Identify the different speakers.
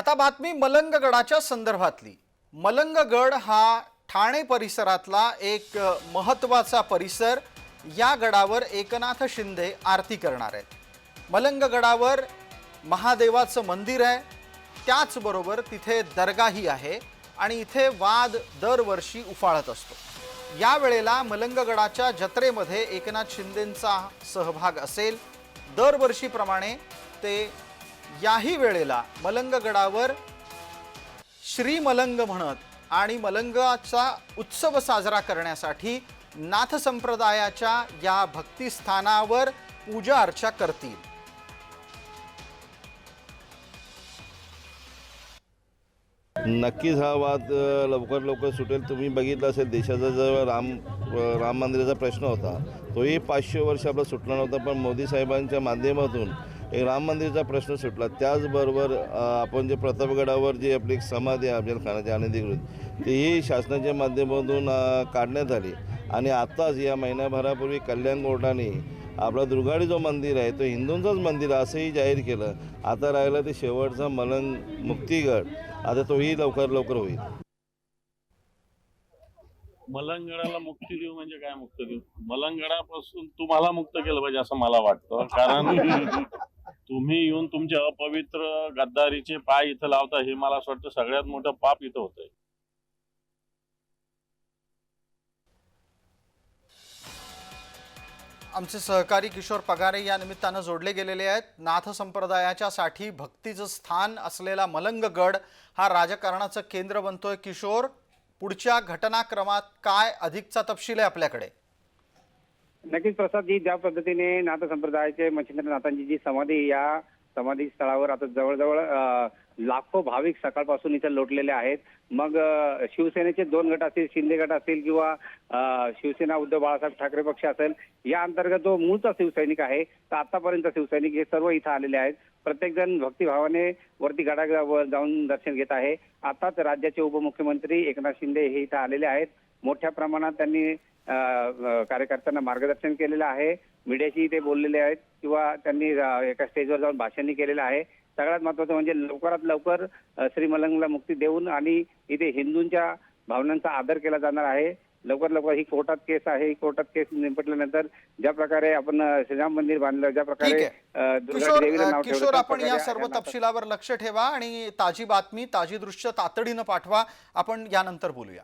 Speaker 1: आता बातमी मलंगगडाच्या संदर्भातली. मलंगगड हा ठाणे परिसरातला एक महत्त्वाचा परिसर. या गडावर एकनाथ शिंदे आरती करणार आहेत. मलंगगडावर महादेवाचं मंदिर आहे. त्याचबरोबर तिथे दर्गाही आहे आणि इथे वाद दरवर्षी उफाळत असतो. या वेळेला मलंगगडाच्या जत्रेमध्ये एकनाथ शिंदेंचा सहभाग असेल. दरवर्षीप्रमाणे ते याही वेळेला मलंगगडावर श्री मलंग म्हणत आणि मलंगाचा उत्सव साजरा करण्यासाठी नाथ संप्रदायाच्या या भक्तिस्थानावर पूजा अर्चा करतील.
Speaker 2: नक्कीच हा वाद लवकर लवकर सुटेल. तुम्ही बघितलं असेल देशाचा जो राम राम मंदिराचा प्रश्न होता तोही पाचशे वर्ष आपला सुटला नव्हता पण मोदी साहेबांच्या माध्यमातून एक राम मंदिराचा प्रश्न सुटला. त्याचबरोबर आपण जे प्रतापगडावर जी आपली एक समाधी आहे अफजल खानाची अनधिकृत तीही शासनाच्या माध्यमातून काढण्यात आली. आणि आत्ताच या महिन्याभरापूर्वी कल्याण कोर्टाने आपला दुर्गाडी जो मंदिर आहे तो हिंदूंचंच मंदिर आहे असंही जाहीर केलं. आता राहिलं ते शेवटचा मलंग मुक्तीगड. आता तोही लवकर लवकर होईल.
Speaker 3: मलंगडाला मुक्ती देऊ म्हणजे काय मुक्त देऊ? मलंगडापासून तुम्हाला मुक्त केलं पाहिजे असं मला वाटतं. कारण तुम्ही येऊन तुमचे अपवित्र गद्दारीचे पाय इथं लावता हे मला असं वाटतं सगळ्यात मोठं पाप इथं होतंय.
Speaker 1: आमचे सहकारी किशोर पगारे या निमित्तानं जोडले गेलेले आहेत. नाथ संप्रदायाच्या साठी भक्तीचं स्थान असलेला मलंगगड हा राजकारणाचं केंद्र बनतोय. किशोर पुढच्या घटनाक्रमात काय अधिकचा तपशील आहे आपल्याकडे?
Speaker 4: नक्कीच प्रसादजी ज्या पद्धतीने नाथ संप्रदायाचे मच्छिंद्रनाथांची जी समाधी या समाधी स्थळावर आता जवळजवळ लाखो भाविक सकाळपासून इथे लोटलेले आहेत. मग शिवसेनेचे दोन गट असतील शिंदे गट असतील किंवा शिवसेना उद्धव बाळासाहेब ठाकरे पक्ष असेल या अंतर्गत जो मूळचा शिवसैनिक आहे तर आतापर्यंत शिवसैनिक हे सर्व इथं आलेले आहेत. प्रत्येकजण भक्तिभावाने वरती गडावर जाऊन दर्शन घेत आहे. आताच राज्याचे उपमुख्यमंत्री एकनाथ शिंदे हे इथं आलेले आहेत. मोठ्या प्रमाणात त्यांनी कार्यकर्त्यांना मार्गदर्शन केलेलं आहे. मीडियाशी ते बोललेले आहेत किंवा त्यांनी एका स्टेजवर जाऊन भाषणही केलेलं आहे. सगळ्यात महत्वाचं म्हणजे लवकरात लवकर अ, श्री मलंगला मुक्ती देऊन आणि इथे हिंदूंच्या भावनांचा आदर केला जाणार आहे. लवकर लवकर ही कोर्टात केस आहे. ही कोर्टात केस निपटल्यानंतर ज्या प्रकारे आपण श्रीराम मंदिर बांधलं ज्या प्रकारे
Speaker 1: किशोर
Speaker 4: देवीला
Speaker 1: अ,
Speaker 4: नाव ठेवलं,
Speaker 1: किशोर आपण या सर्व तपशिलावर लक्ष ठेवा आणि ताजी बातमी ताजी दृश्य तातडीनं पाठवा. आपण यानंतर बोलूया.